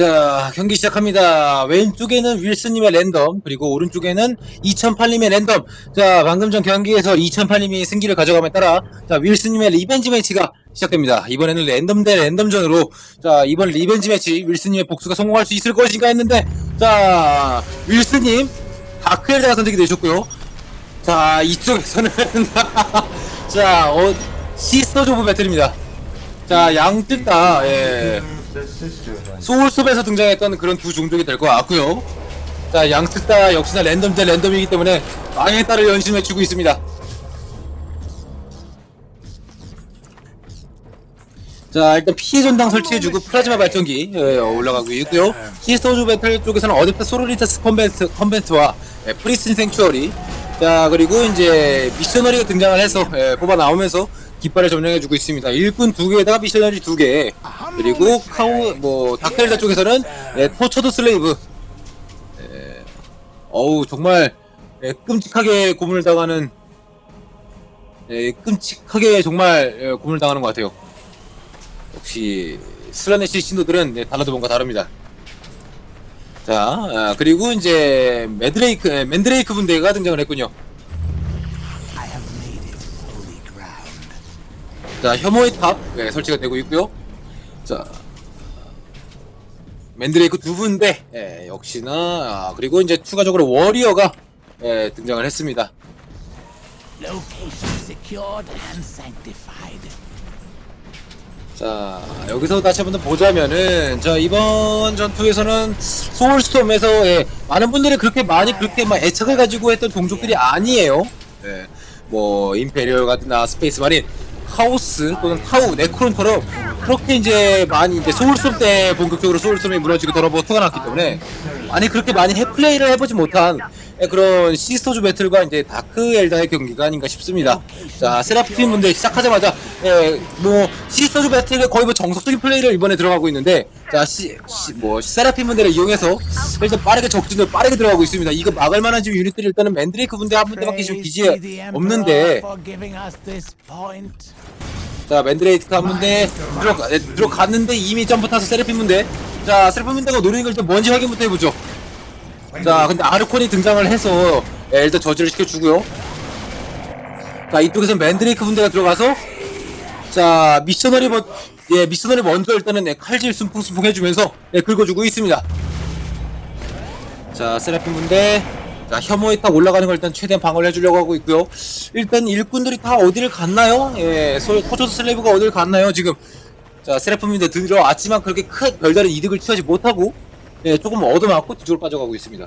자, 경기 시작합니다. 왼쪽에는 윌슨님의 랜덤, 그리고 오른쪽에는 2008님의 랜덤. 자, 방금 전 경기에서 2008님이 승기를 가져감에 따라, 자, 윌슨님의 리벤지 매치가 시작됩니다. 이번에는 랜덤 대 랜덤전으로, 자, 이번 리벤지 매치, 윌슨님의 복수가 성공할 수 있을 것인가 했는데, 자, 윌슨님, 다크엘다가 선택이 되셨고요. 자, 이쪽에서는, 자, 어, 시스터 조브 배틀입니다. 자, 양뜻 다, 예. 소울숲에서 등장했던 그런 두 종족이 될 것 같고요. 자, 양측 다 역시나 랜덤 대 랜덤이기 때문에 망에 따를 연심해 주고 있습니다. 자, 일단 피해 전당 설치해주고 플라즈마 발전기 예, 올라가고 있고요. 시스터즈 배틀 쪽에서는 어댑터 소로리타스 컨벤트, 컨벤트와 예, 프리스틴 생츄어리 자, 그리고 이제 미셔너리가 등장을 해서 예, 뽑아 나오면서 깃발을 점령해주고 있습니다. 일꾼 두 개에다가 미셔너리 두 개. 그리고 카우 뭐 다크엘다 쪽에서는 예, 토처드 슬레이브. 예, 어우 정말 예, 끔찍하게 고문을 당하는 예, 끔찍하게 정말 예, 고문을 당하는 것 같아요. 역시 슬라네시 신도들은 예, 달라도 뭔가 다릅니다. 자 아, 그리고 이제 매드레이크 예, 맨드레이크 분대가 등장을 했군요. 자, 혐오의 탑 네, 설치가 되고 있고요. 자, 맨드레이크 두 분대. 예, 역시나. 아, 그리고 이제 추가적으로 워리어가 예, 등장을 했습니다. 자, 여기서 다시 한번 더 보자면은 자 이번 전투에서는 소울스톰에서 예, 많은 분들이 그렇게 많이 그렇게 막 애착을 가지고 했던 종족들이 아니에요. 예, 뭐 임페리얼 같은 스페이스 마린, 카오스 또는 타우, 네크론처럼 그렇게 이제 많이 이제 소울스톰 때 본격적으로 소울스톰이 무너지고 더러버 터가 났기 때문에 많이 그렇게 많이 해 플레이를 해보지 못한 예, 그런 시스터즈 배틀과 이제 다크 엘다의 경기가 아닌가 싶습니다. 자, 세라핀 분들 시작하자마자, 예, 뭐, 시스터즈 배틀의 거의 뭐 정석적인 플레이를 이번에 들어가고 있는데, 자, 시, 시- 뭐, 세라핀 분들을 이용해서 일단 빠르게 적진을 빠르게 들어가고 있습니다. 이거 막을 만한 지금 유닛들이 일단은 맨드레이크 분대 한 분대밖에 지금 기지에 없는데. 자, 맨드레이크 한 분대 들어가, 예, 들어갔는데 이미 점프 타서 세라핀 분대. 자, 세라핀 분대가 노리는 걸 일단 뭔지 확인부터 해보죠. 자, 근데 아르콘이 등장을 해서 예, 일단 저지를 시켜주고요. 자, 이쪽에서 맨드레이크 분대가 들어가서 자, 미셔너리 먼, 예, 미셔너리 먼저 일단은 예, 칼질 순풍순풍 해주면서 예, 긁어주고 있습니다. 자, 세라핀 분대 자, 혐오에 딱 올라가는 걸 일단 최대한 방어를 해주려고 하고 있고요. 일단 일꾼들이 다 어디를 갔나요? 예, 소, 코조스 슬레이브가 어디를 갔나요? 지금 자, 세라핀 분대 들어왔지만 그렇게 큰 별다른 이득을 취하지 못하고 예, 조금 얻어맞고 뒤쪽으로 빠져가고 있습니다.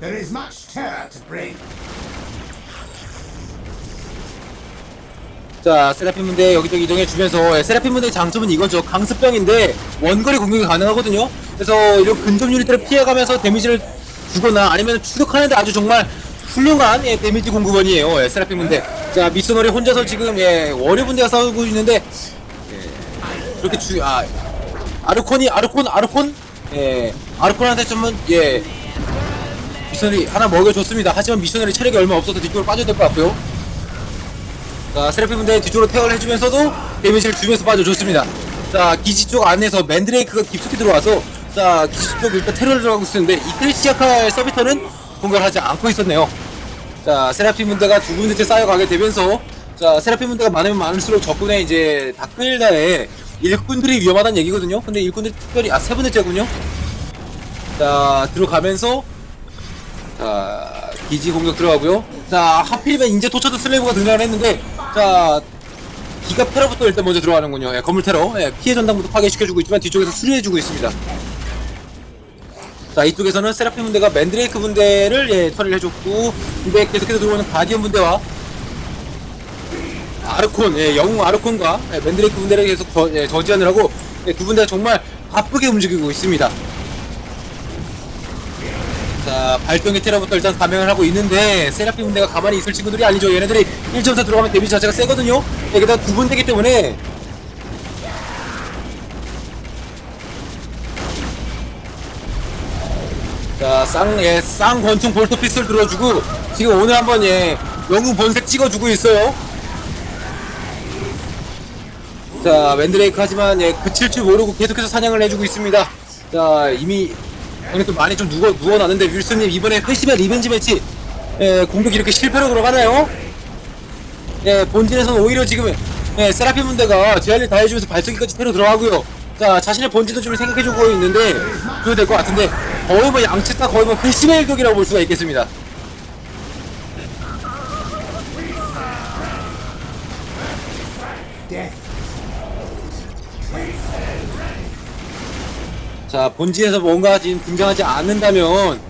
There is much terror to bring. 자, 세라핀 문대 여기저기 이동해 주면서, 예, 세라핀 문대의 장점은 이거죠. 강습병인데, 원거리 공격이 가능하거든요? 그래서, 이런 근접 유닛들을 피해가면서 데미지를 주거나, 아니면 추격하는데 아주 정말 훌륭한, 예, 데미지 공급원이에요. 예, 세라핀 문대. 자, 미소놀이 혼자서 지금, 예, 월요 분대가 싸우고 있는데, 예, 그렇게 주, 아, 아르콘이, 아르콘, 아르콘? 예, 아르콘한테 좀, 예, 미셔널이 하나 먹여줬습니다. 하지만 미셔널이 체력이 얼마 없어서 뒤쪽으로 빠져야 될 것 같고요. 자, 세라피 분대 뒤쪽으로 태워를 해주면서도 데미지를 주면서 빠져줬습니다. 자, 기지 쪽 안에서 맨드레이크가 깊숙이 들어와서 자, 기지 쪽 일단 테러를 들어가고 있었는데 이틀 시작할 서비터는 공격을 하지 않고 있었네요. 자, 세라피 문대가 두 군데째 쌓여가게 되면서 자, 세라피 문대가 많으면 많을수록 적군의 이제 다크일다의 일꾼들이 위험하다는 얘기거든요. 근데 일꾼들이 특별히 아, 세 군데째군요. 자, 들어가면서 자, 기지 공격 들어가고요. 자, 하필이면 이제 토처드 슬레이브가 등장을 했는데, 자, 기가 테러부터 일단 먼저 들어가는군요. 예, 건물 테러. 예, 피해 전당부터 파괴시켜주고 있지만 뒤쪽에서 수리해주고 있습니다. 자, 이쪽에서는 세라핀 분대가 맨드레이크 분대를 예, 처리를 해줬고, 근데 계속해서 들어오는 가디언 분대와 아르콘, 예, 영웅 아르콘과 예, 맨드레이크 분대를 계속 저, 예, 저지하느라고 예, 두 분대가 정말 바쁘게 움직이고 있습니다. 자, 발동의 테러부터 일단 감행을 하고 있는데, 세라핀 분대가 가만히 있을 친구들이 아니죠. 얘네들이 1점차 들어가면 데미지 자체가 세거든요? 여기다 두 분대기 때문에, 쌍, 예, 쌍 권총 볼트 피스를 들어주고, 지금 오늘 한번 예 영웅 본색 찍어주고 있어요. 자 맨드레이크 하지만 예 그칠 줄 모르고 계속해서 사냥을 해주고 있습니다. 자 이미 오늘 또 많이 좀 누워 누워놨는데 윌슨님 이번에 회심의 리벤지 매치 예 공격이 이렇게 실패로 들어가나요? 예 본진에서는 오히려 지금 예 세라핀 문대가 제한을 다해주면서 발전기까지 테러 들어가고요. 자 자신의 본진도 좀 생각해주고 있는데 그래도 될 것 같은데 거의 뭐 양측 다 거의 뭐 회심의 일격이라고 볼 수가 있겠습니다. 자 본진에서 뭔가 지금 등장하지 않는다면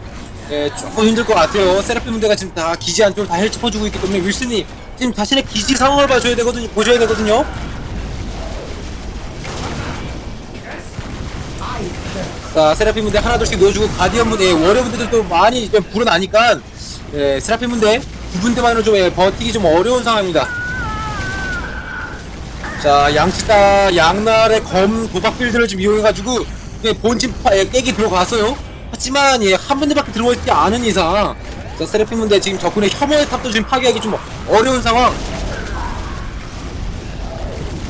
예, 조금 힘들 것 같아요. 세라핀 문제가 지금 다 기지 안쪽을 다 헬쳐주고 있기 때문에 윌슨이 지금 자신의 기지 상황을 봐줘야 되거든요. 보셔야 되거든요. 자 세라핀 문제 하나 둘씩 넣어주고 가디언 문제, 예, 워리어 문제들도 많이 이제 불어나니까 예, 문제 두 군데만으로 좀 예, 버티기 좀 어려운 상황입니다. 자 양측 다 양날의 검 도박 빌드를 좀 이용해가지고 예, 본진 파, 예, 깨기 들어갔어요. 하지만 예, 한 군데밖에 들어있지 않은 이상 자 세라핀 문제 지금 적군의 혐오의 탑도 지금 파괴하기 좀 어려운 상황.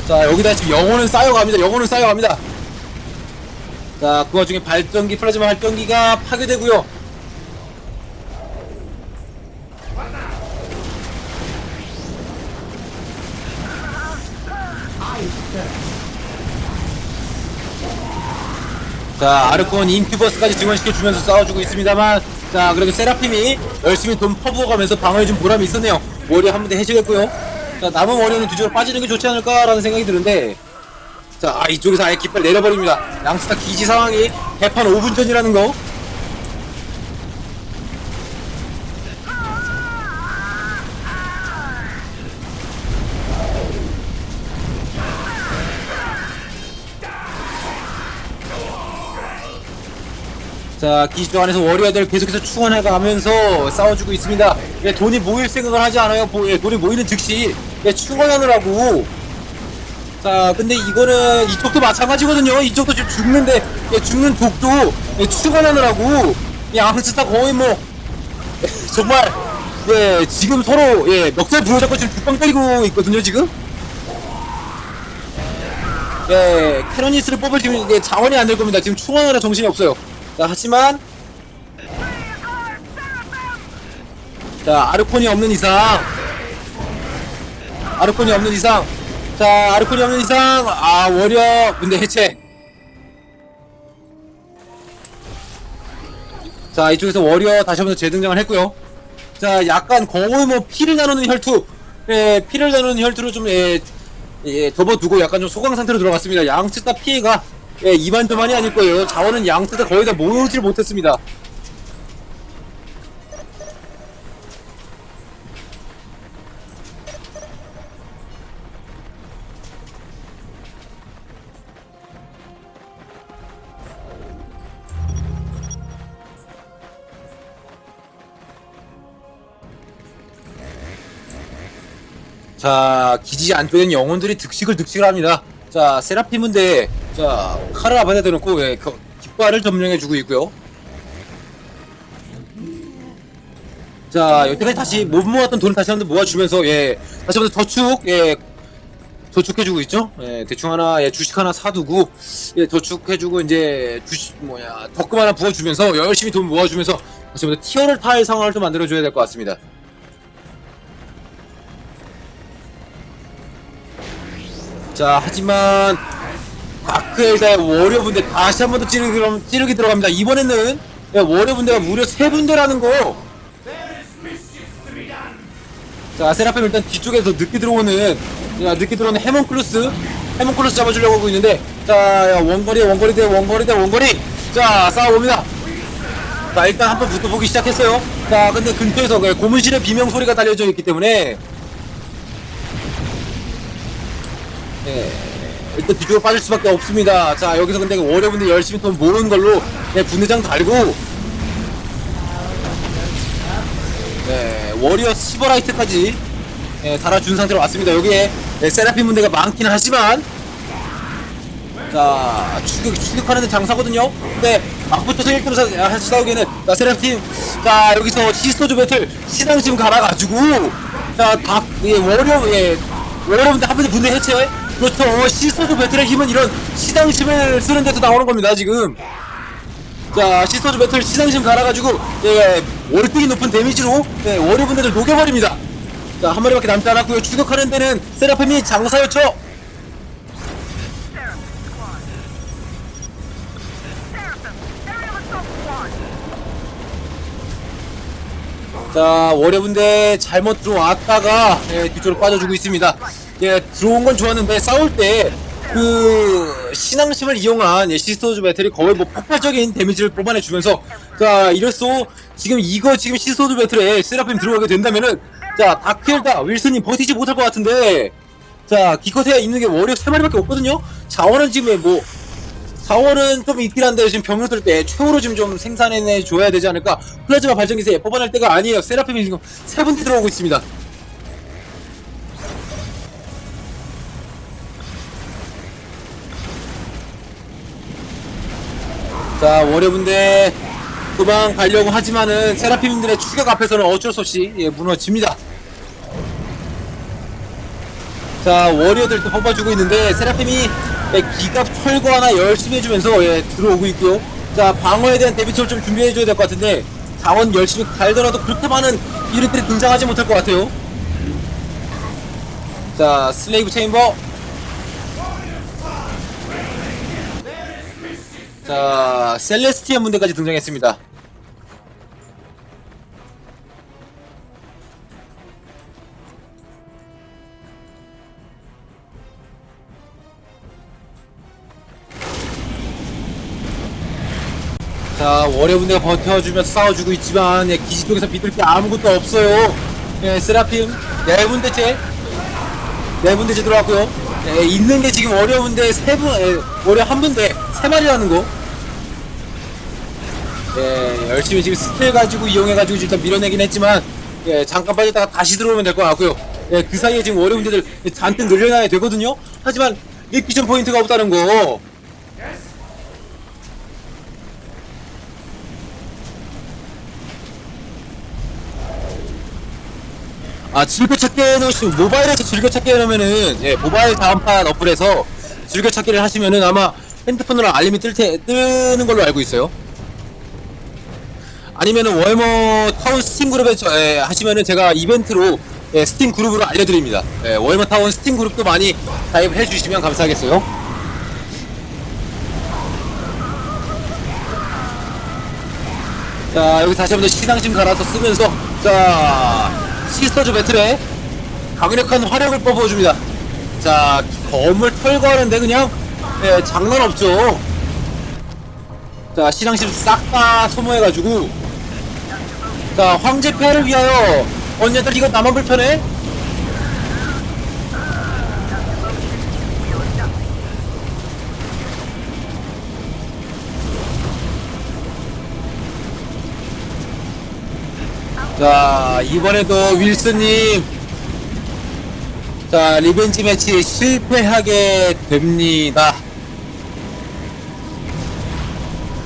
자 여기다 지금 영혼은 쌓여갑니다. 영혼은 쌓여갑니다. 자, 그 와중에 발전기, 플라즈마 발전기가 파괴되고요. 자, 아르콘 인큐버스까지 증원시켜주면서 싸워주고 있습니다만, 자, 그래도 세라핌이 열심히 돈 퍼부어가면서 방어해 준 보람이 있었네요. 워리어 한 분대 해주겠고요. 자, 남은 워리어는 뒤쪽으로 빠지는 게 좋지 않을까라는 생각이 드는데, 자, 아, 이쪽에서 아예 깃발 내려버립니다. 양스타 기지 상황이 개판 5분 전이라는 거. 자, 기지도 안에서 워리어들 계속해서 충원해 가면서 싸워주고 있습니다. 예, 돈이 모일 생각을 하지 않아요. 보- 예, 돈이 모이는 즉시 예, 충원하느라고 자, 근데 이거는 이쪽도 마찬가지거든요. 이쪽도 지금 죽는데 예, 죽는 독도 예, 추가하느라고 양측 다 거의 뭐 예, 정말 예, 지금 서로 예, 멱살 부여잡고 지금 죽방 때리고 있거든요. 지금. 예, 캐로니스를 뽑을 지금 예, 자원이 안 될 겁니다. 지금 충원하느라 정신이 없어요. 자, 하지만 자, 아르콘이 없는 이상 아르콘이 없는 이상 자 아르콘이 없는 이상. 아 워리어. 근데 해체. 자 이쪽에서 워리어 다시 한번 재등장을 했고요. 자 약간 거의 뭐 피를 나누는 혈투. 예 피를 나누는 혈투로 좀 예, 예 접어두고 약간 좀 소강 상태로 들어갔습니다. 양측 다 피해가 예 이만저만이 아닐 거예요. 자원은 양측 다 거의 다 모으질 못했습니다 자, 기지 안쪽엔 영혼들이 득식을 득식을 합니다. 자, 세라핌인데, 자, 칼을 앞에다 대 놓고, 예, 그, 깃발을 점령해주고 있고요. 자, 여태까지 다시 못 모았던 돈을 다시 한번 모아주면서, 예, 다시 한번더 저축, 예, 저축해주고 있죠. 예, 대충 하나, 예, 주식 하나 사두고, 예, 저축해주고, 이제, 주식, 뭐야, 덕금 하나 부어주면서, 열심히 돈 모아주면서, 다시 한번 티어를 탈 상황을 좀 만들어줘야 될 것 같습니다. 자, 하지만 다크엘다의 워리어 분대 다시 한 번 더 찌르기, 들어- 찌르기 들어갑니다. 이번에는 야, 워리어 분대가 무려 세 분대라는 거. 자, 세라핌 일단 뒤쪽에서 늦게 들어오는 야, 늦게 들어오는 해먼클루스 해먼클루스 잡아주려고 하고 있는데 자, 야, 원거리 원거리 대 원거리 대 원거리 자, 싸워봅니다. 자, 일단 한번 붙어보기 시작했어요. 자, 근데 근처에서 그 고문실의 비명 소리가 달려져 있기 때문에 예, 일단 뒤쪽으로 빠질 수밖에 없습니다. 자, 여기서 근데 월요분들 열심히 돈 모으는 걸로 예, 분대장 달고 네, 워리어 시버라이트까지 예, 달아준 상태로 왔습니다. 여기에 예, 세라핀 분대가 많긴 하지만 자, 추격, 추격하는 데 장사거든요? 근데, 막붙어서 1등 사, 사, 싸우기에는, 자, 세라팀, 자, 여기서 시스토즈 배틀, 시상심 갈아가지고, 자, 다, 예, 워려, 예, 워려분들 한 번에 분대 해체? 그렇죠. 시스토즈 배틀의 힘은 이런 시상심을 쓰는 데서 나오는 겁니다, 지금. 자, 시스토즈 배틀 시상심 갈아가지고, 예, 월등히 높은 데미지로, 예, 워려분들을 녹여버립니다. 자, 한 마리밖에 남지 않았고요. 추격하는 데는 세라핌이 장사였죠? 자, 월요분대 잘못 들어왔다가, 예, 뒤쪽으로 빠져주고 있습니다. 예, 들어온 건 좋았는데, 싸울 때, 그, 신앙심을 이용한, 예, 시스터즈 배틀이 거의 뭐 폭발적인 데미지를 뽑아내 주면서, 자, 이럴수, 지금 이거 지금 시스터즈 배틀에 세라핌 들어가게 된다면은, 자, 다크엘다, 윌슨님 버티지 못할 것 같은데, 자, 기껏해야 있는 게 월요 3마리밖에 없거든요? 자원은 지금 뭐, 자원은 좀 있긴 한데 지금 병력 들때 최후로 지금 좀 생산해 줘야 되지 않을까? 플라즈마 발전기세 뽑아낼 때가 아니에요. 세라핌이 지금 세 군데 들어오고 있습니다 자 월요분대 도망 가려고 하지만은 세라핌들의 추격 앞에서는 어쩔 수 없이 예, 무너집니다. 자 워리어들도 뽑아주고 있는데 세라핌이 예, 기갑 철거 하나 열심히 해주면서 예, 들어오고 있고요. 자 방어에 대한 데뷔철 좀 준비해줘야 될 것 같은데 자원 열심히 갈더라도 그렇게 많은 유닛들이 등장하지 못할 것 같아요. 자 슬레이브 체인버 자 셀레스티안 문대까지 등장했습니다. 자 월요분대가 버텨주면서 싸워주고 있지만 예, 기지 쪽에서 비틀 게 아무것도 없어요. 예, 세라핌 네 분대째 네 분대째 들어왔고요. 예, 있는 게 지금 월요분대 세 분 예, 월요 한 분대 세 마리라는 거 예, 열심히 지금 스킬 가지고 이용해가지고 일단 밀어내긴 했지만 예, 잠깐 빠졌다가 다시 들어오면 될 것 같고요. 예, 그 사이에 지금 월요분대들 잔뜩 늘려놔야 되거든요. 하지만 리퀴전 포인트가 없다는 거. 아 즐겨찾기 해놓으시면 모바일에서 즐겨찾기 해놓으면은 예 모바일 다운판 어플에서 즐겨찾기를 하시면은 아마 핸드폰으로 알림이 뜰 테, 뜨는 걸로 알고 있어요 아니면은 월머 타운 스팀 그룹에 저, 예, 하시면은 제가 이벤트로 예, 스팀 그룹으로 알려드립니다. 예, 월머 타운 스팀 그룹도 많이 가입해 주시면 감사하겠어요. 자 여기 다시 한번 시상심 갈아서 쓰면서 자 시스터즈 배틀에 강력한 화력을 뽑아줍니다. 자 검을 털거하는데 그냥 예, 장난 없죠. 자 시상심 싹 다 소모해가지고 자 황제 폐하를 위하여 언니들 이거 나만 불편해? 자 이번에도 윌슨님. 자 리벤지 매치 실패하게 됩니다.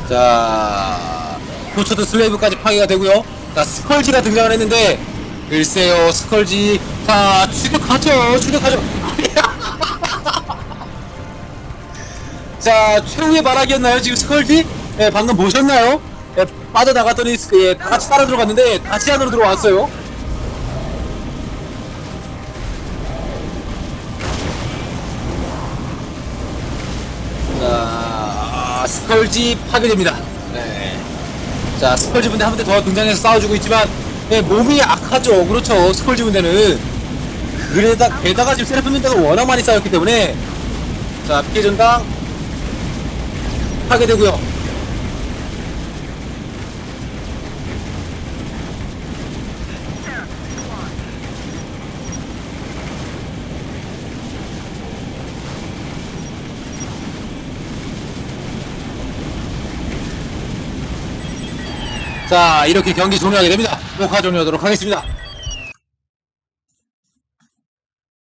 자 포처드 슬레이브까지 파괴가 되고요 자 스컬지가 등장을 했는데 글쎄요 스컬지 자 추격하죠 추격하죠 자 최후의 말하기였나요 지금 스컬지? 예 방금 보셨나요? 예, 빠져나갔더니 예, 다 같이 따라 들어갔는데 같이 안으로 들어왔어요 자 아, 스컬지 파괴됩니다 네. 자 스컬지 분대 한 분대 더 등장해서 싸워주고 있지만 예, 몸이 약하죠. 그렇죠. 스컬지 분대는. 그래다 게다가 지금 세라핀 분대가 워낙 많이 싸웠기 때문에. 자 피해 전당. 파괴되고요 자 이렇게 경기 종료하게 됩니다. 녹화 종료하도록 하겠습니다